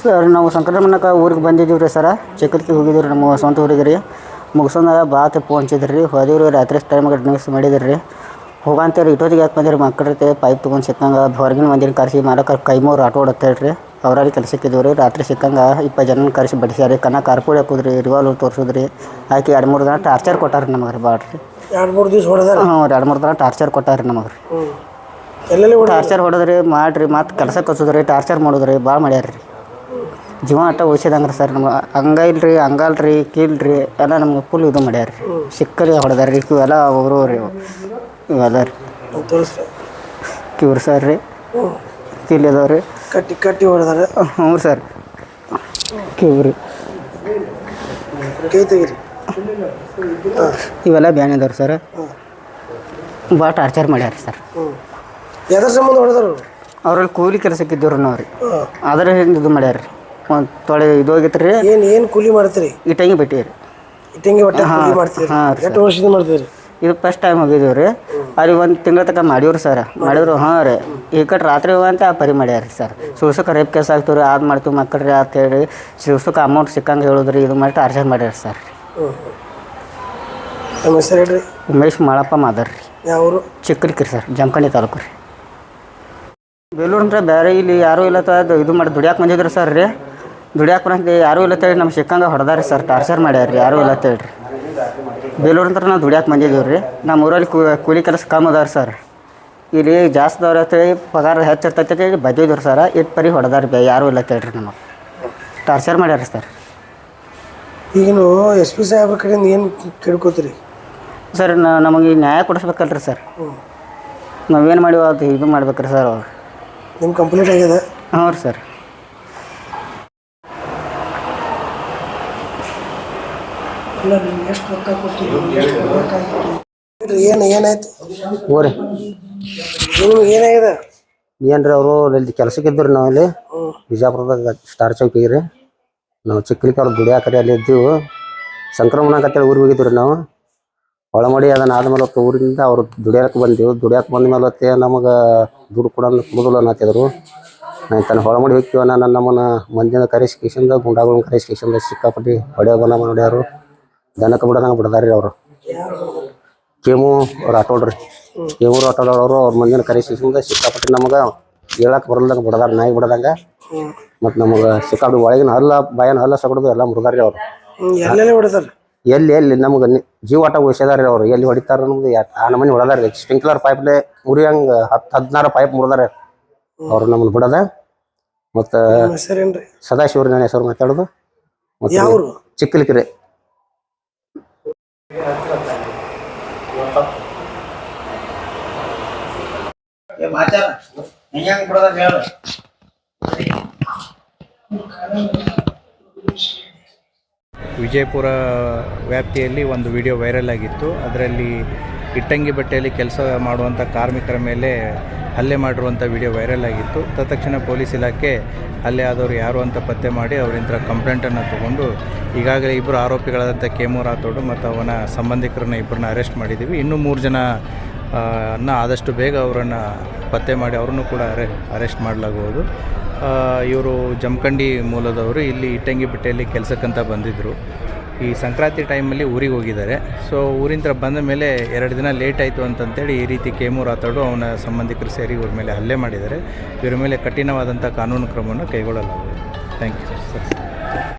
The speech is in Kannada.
ಸರ್ ನಾವು ಸಂಕ್ರಮಣಕ್ಕೆ ಊರಿಗೆ ಬಂದಿದ್ದೀವಿ ರೀ ಸರ. ಚಕ್ರಕ್ಕೆ ಹೋಗಿದ್ದೀವಿ ರೀ ನಮ್ಮ ಸ್ವಂತ ಊರಿಗೆ ರೀ ಮುಗಿಸೋದಾಗ ಬಾತ್ ಪೋಂಚಿದ್ರಿ ರೀ ಹೋದಿವ್ರಿ ರಾತ್ರಿ ಟೈಮ್ಗೆ ಡ್ರಿಂಕ್ಸ್ ಮಾಡಿದ್ರಿ. ರೀ ಹೋಗಂತೇಳಿ ಇಟ್ಟೋದಿಗೆ ಯಾಕೆ ಬಂದಿರಿ? ಮಕ್ಕಳಿರ್ತೇವೆ ಪೈಪ್ ತೊಗೊಂಡು ಸಿಕ್ಕಂಗೆ ಹೊರಗಿನ ಮಂದಿನ ಕರೆಸಿ ಮಾಡೋಕೆ ಕೈ ಮೂರು ಆಟೋ ಹೊಡತ್ತೇಳಿ ರೀ ಅವ್ರಲ್ಲಿ ಕೆಲಸಕ್ಕೆ ಇದ್ದೀವಿ ರೀ ರಾತ್ರಿ ಸಿಕ್ಕಂಗೆ ಇಪ್ಪತ್ತು ಜನ ಕರೆಸಿ ಬಡಿಸ್ಯಾರಿ ಕನ್ನ ಕಾರ್ಪುಡಿ ಹಾಕಿದ್ರಿ ರಿವಾಲ್ವ್ ತೋರಿಸಿದ್ರಿ. ಆಕೆ ಎರಡು ಮೂರು ದಿನ ಟಾರ್ಚರ್ ಕೊಟ್ಟಾರ ನಮಗೆ ರೀ ಭಾಳ ರೀ ಎರಡು ಮೂರು ದಿವಸ ಹೊಡೆದಾರ? ಹ್ಞೂ ಎರಡು ಮೂರು ದಿನ ಟಾರ್ಚರ್ ಕೊಟ್ಟಾರ ನಮಗೆ ರೀ ಎಲ್ಲೆಲ್ಲಿ ಟಾರ್ಚರ್ ಹೊಡೆದ್ರಿ ಮಾಡಿರಿ ಮತ್ತು ಕೆಲಸ ಕಳ್ಸೋದ್ರಿ ಟಾರ್ಚರ್ ಮಾಡಿದ್ರಿ ಭಾಳ ಮಾಡ್ಯಾರ್ರಿ. ರೀ ಜೀವ ಆಟ ಉಳಿಸಿದಂಗ್ರಿ ಸರ್ ನಮ್ಗೆ. ಹಂಗ ಇಲ್ರಿ ಹಂಗಲ್ರಿ ಕೀಲ್ರಿ ಎಲ್ಲ ನಮ್ಗೆ ಫುಲ್ ಇದು ಮಾಡ್ಯಾರ ರೀ ಸಿಕ್ಕಲಿ ಹೊಡೆದಾರ ರೀ ಇವೆಲ್ಲ ಅವರು ರೀ ಇವು. ಇವೆಲ್ಲ ರೀ ಕಿವ್ರಿ ಸರ್ ರೀ. ಕೀಲಿದವ್ರಿ ರೀ ಕಟ್ಟಿ ಕಟ್ಟಿ ಹೊಡೆದಾರೆ. ಹ್ಞೂ ಸರ್. ಕಿವ್ರಿ. ಕೈ ತೆಗೀರಿ. ಹಾಂ. ಇವೆಲ್ಲ ಬ್ಯಾನ್ ಇದಾವೆ ಸರ್. ಭಾಳ ಟಾರ್ಚರ್ ಮಾಡ್ಯಾರ ಸರ್. ಎದ್ರ ಸಂಬಂಧ ಹೊಡೆದ್ರು ಅವ್ರು? ಅವ್ರಲ್ಲಿ ಕೂಲಿ ಕೆಲಸಕ್ಕೆ ಇದ್ದೀವ್ರಿ ನಾವು ರೀ. ಅದ್ರ ಹಿಂದೆ ಇದು ಮಾಡ್ಯಾರ ರೀ. ಒಂದು ತೊಳೆ ಇದು ಹೋಗಿತ್ತು ರೀ ಏನು ಏನು ಕೂಲಿ ಮಾಡ್ತೀರಿ? ಇಟ್ಟಂಗಿ ಬಿಟ್ಟಿರಿ ಇಟ್ಟಂಗಿ ಬಟ್ಟೆ ಹಾಂ, ಮಾಡ್ತೀರಿ? ಎಷ್ಟು ವರ್ಷದಿಂದ ಮಾಡ್ತೀರಿ ಇದು ಫಸ್ಟ್ ಟೈಮ್ ಹೋಗಿದ್ದೀವಿ ರೀ. ಅಲ್ಲಿ ಒಂದು ತಿಂಗಳ ತನಕ ಮಾಡಿವ್ರಿ ಸರ್ ಮಾಡಿದ್ರು ಹಾಂ ರೀ. ಈ ಕಡೆ ರಾತ್ರಿ ಹೋಗಂತ ಪರಿ ಮಾಡ್ಯಾರ ರೀ ಸರ್ ಶಿವ್ಸಕ್ಕೆ ರೇಪ್ ಕೇಸ್ ಆಗ್ತೀವಿ ರೀ ಅದು ಮಾಡ್ತೀವಿ ಮಕ್ಕಳು ರೀ ಅಂತ ಹೇಳಿ ಶಿವ್ಸಕ್ಕೆ ಅಮೌಂಟ್ ಸಿಕ್ಕಂಗೆ ಹೇಳಿದ್ರಿ ಇದು ಮಾಡಿ ಟಾರ್ಚರ್ ಮಾಡ್ಯಾರ ಸರ್ ನಮ್ಮ ಹೆಸರು ಹೇಳ್ರಿ? ಉಮೇಶ್ ಮಾಳಪ್ಪ ಮಾದರ್ ರೀ. ಯಾವರು ಚಿಕ್ಕರಿಕಿ ಸರ್ ಜಮಖಂಡಿ ತಾಲೂಕು ರೀ. ಬೇಲೂರು ಅಂದ್ರೆ ಬೇರೆ ಇಲ್ಲಿ ಯಾರೂ ಇಲ್ಲ ಅದು ಇದು ಮಾಡಿ ದುಡಿಯಾಕೆ ಬಂದಿದ್ರು ಸರ್ ರೀ. ದುಡಿಯಾಕೆ ಬಂದು ಯಾರೂ ಇಲ್ಲ ತೇಳಿ ನಮ್ಮ ಸಿಕ್ಕಂಗೆ ಹೊಡೆದಾರಿ ಸರ್ ಟಾರ್ಚರ್ ಮಾಡ್ಯಾರ ರೀ ಯಾರೂ ಇಲ್ಲ ಅಂತೇಳಿ ರೀ ಬೇಲೂರು ಅಂದ್ರೆ ನಾವು ದುಡಿಯಕ್ಕೆ ಬಂದಿದ್ದೀವಿ ರೀ. ನಮ್ಮ ಊರಲ್ಲಿ ಕೂಲಿ ಕೆಲಸ ಕಮ್ಮಿ ಅದಾರ ಸರ್. ಇಲ್ಲಿ ಜಾಸ್ತಿ ಅವ್ರ ಪಗಾರ ಹೆಚ್ಚಿರ್ತೈತೆ ಅಂತೇಳಿ ಬದ್ದಿದ್ರು ಸರ್. ಇಟ್ಟು ಪರಿ ಹೊಡೆದಾರ ಬೇ ಯಾರು ಇಲ್ಲ ಕೇಳ್ರಿ ನಮಗೆ. ಟಾರ್ಚರ್ ಮಾಡ್ಯಾರ ಸರ್. ಈಗಿನ ಎಸ್ ಪಿ ಸಾಹೇಬ್ರ ಕಡೆಯಿಂದ ಏನು ಕೇಳ್ಕೊತೀರಿ ಸರ್ ನಮಗೆ ನ್ಯಾಯ ಕೊಡಿಸ್ಬೇಕಲ್ರಿ ಸರ್. ನಾವೇನು ಮಾಡಿವ ಅದು ಇದು ಮಾಡ್ಬೇಕ್ರಿ ಸರ್ ಅವ್ರು. ನಿಮ್ಮ ಕಂಪ್ಲೀಟ್ ಆಗಿದೆ ಹ್ಞೂ ರೀ ಸರ್. ಇಲ್ಲ ನೀವು ಎಷ್ಟು ರೊಕ್ಕ ಕೊಟ್ಟಿದ್ದೀರಿ ಎಷ್ಟು ಕೊಡ್ಬೇಕಾಗಿತ್ತು ಏನು ಏನಾಯ್ತು? ಹೋರಿ. ನಿಮ್ಗೆ ಏನಾಗಿದೆ? ಏನ್ರಿ ಅವರು ಇಲ್ಲಿ ಕೆಲಸಕ್ಕೆ ಇದ್ದರು ನಾವು ಇಲ್ಲಿ. ಬಿಜಾಪುರದಾಗ ಸ್ಟಾರ್ ಚೌಕಿಗೆ ರೀ ನಾವು ಚಿಕ್ಕಲಿಕ್ಕೆ ಅವ್ರು ದುಡಿಯಾಕರಿ ಅಲ್ಲಿ ಇದ್ದೀವಿ. ಸಂಕ್ರಮಣ ಅಂತೇಳಿ ಊರಿಗೆ ಹೋಗಿದ್ವಿ ನಾವು. ಒಳಮಡಿ ಅದನ್ನ ಆದ್ಮೇಲೆ ಹೊತ್ತು ಊರಿಂದ ಅವ್ರು ದುಡಿಯೋಕೆ ಬಂದೆವು ದುಡಿಯೋಕೆ ಬಂದ ಮೇಲೆ ಹೊತ್ತೆ ನಮಗೆ ದುಡ್ಡು ಕೂಡ ಕೊಡೋದಿಲ್ಲ ಅನ್ನತ್ತಿದ್ರು. ನಾನು ತನ್ನ ಹೊಳಮಡಿ ಹೋಗ್ತೀವ ನಾನು ನಮ್ಮನ್ನ ಮಂದಿನ ಕರೆಸಿ ಕೇಶಂದ ಗುಂಡಾಗಳನ್ನ ಕರೆಸಿ ಕೇಶಂದ ಸಿಕ್ಕಾಪಟ್ಟಿ ಹೊಡೆಯೋ ಬನ ಮಾಡ್ಯಾರು ದನಕ್ಕೆ ಬಿಡದಂಗೆ ಬಿಡದಾರಿ ಅವರು. ಕೇಮು ಅವ್ರು ಆಟೋಡ್ರಿ ಕೇಮು ಅವರು ಅವ್ರ ಮಂದಿನ ಕರೆಸಿ ಸಿಕ್ಕಾಪಟ್ಟೆ ನಮಗೆ ಹೇಳಕ್ಕೆ ಬರಲ್ದಂಗೆ ಬಿಡದಾರ ನಾಯಿ ಬಿಡದಂಗೆ. ಮತ್ತು ನಮಗೆ ಸಿಕ್ಕಾಪಟ್ಟಿ ಒಳಗಿನ ಹಲ್ಲ ಬಾಯನ ಹಲ್ಲ ಸಗಡ್ದು ಎಲ್ಲ ಮುರಿದಾರಿ ಅವರು. ಎಲ್ಲಿ ಎಲ್ಲಿ ನಮ್ಗೆ ಜೀವ ಆಟ ಉಳಿಸಿದಾರೆ ಅವ್ರು. ಎಲ್ಲಿ ಹೊಡಿತಾರ ನಮ್ದು ಆ ನಮನಿ ಹೊಡೆದಾರೆ ಸ್ಪ್ರಿಂಕ್ಲರ್ ಪೈಪ್ಲೆ ಮುರಿಯಂಗೆ ಹತ್ತು ಹದಿನಾರು ಪೈಪ್ ಮುರಿದಾರೆ ಅವ್ರು ನಮ್ಮನ್ನು ಬಿಡದ. ಮತ್ತು ನಿಮ್ಮ ಹೆಸರು ವಿಜಯಪುರ ವ್ಯಾಪ್ತಿಯಲ್ಲಿ ಒಂದು ವಿಡಿಯೋ ವೈರಲ್ ಆಗಿತ್ತು. ಅದರಲ್ಲಿ ಇಟ್ಟಂಗಿ ಬಟ್ಟೆಯಲ್ಲಿ ಕೆಲಸ ಮಾಡುವಂಥ ಕಾರ್ಮಿಕರ ಮೇಲೆ ಹಲ್ಲೆ ಮಾಡಿರುವಂಥ ವಿಡಿಯೋ ವೈರಲ್ ಆಗಿತ್ತು. ತತ್ಕ್ಷಣ ಪೊಲೀಸ್ ಇಲಾಖೆ ಹಲ್ಲೆ ಆದವರು ಯಾರು ಅಂತ ಪತ್ತೆ ಮಾಡಿ ಅವರಿಂದ ಕಂಪ್ಲೇಂಟನ್ನು ತಗೊಂಡು ಈಗಾಗಲೇ ಇಬ್ಬರು ಆರೋಪಿಗಳಾದಂಥ ಕೆಮು ರಾಥೋಡು ಮತ್ತು ಅವನ ಸಂಬಂಧಿಕರನ್ನ ಇಬ್ಬರನ್ನ ಅರೆಸ್ಟ್ ಮಾಡಿದ್ದೀವಿ. ಇನ್ನೂ ಮೂರು ಜನ ಅನ್ನ ಆದಷ್ಟು ಬೇಗ ಅವರನ್ನು ಪತ್ತೆ ಮಾಡಿ ಅವರನ್ನು ಕೂಡ ಅರೆ, ಅರೆಸ್ಟ್ ಮಾಡಲಾಗುವುದು. ಇವರು ಜಮಖಂಡಿ ಮೂಲದವರು. ಇಲ್ಲಿ ಇಟ್ಟಂಗಿ ಬಿಟ್ಟೆಯಲ್ಲಿ ಕೆಲಸಕ್ಕಂತ ಬಂದಿದ್ದರು. ಈ ಸಂಕ್ರಾಂತಿ ಟೈಮಲ್ಲಿ ಊರಿಗೆ ಹೋಗಿದ್ದಾರೆ. ಸೊ ಊರಿಂದ ಬಂದ ಮೇಲೆ ಎರಡು ದಿನ ಲೇಟ್ ಆಯಿತು ಅಂತಂತೇಳಿ ಈ ರೀತಿ ಕೇಮು ಆತಾಡು ಅವನ ಸಂಬಂಧಿಕರು ಸೇರಿ ಇವ್ರ ಮೇಲೆ ಹಲ್ಲೆ ಮಾಡಿದ್ದಾರೆ. ಇವರ ಮೇಲೆ ಕಠಿಣವಾದಂಥ ಕಾನೂನು ಕ್ರಮವನ್ನು ಕೈಗೊಳ್ಳಲಾಗುವುದು. Thank you sir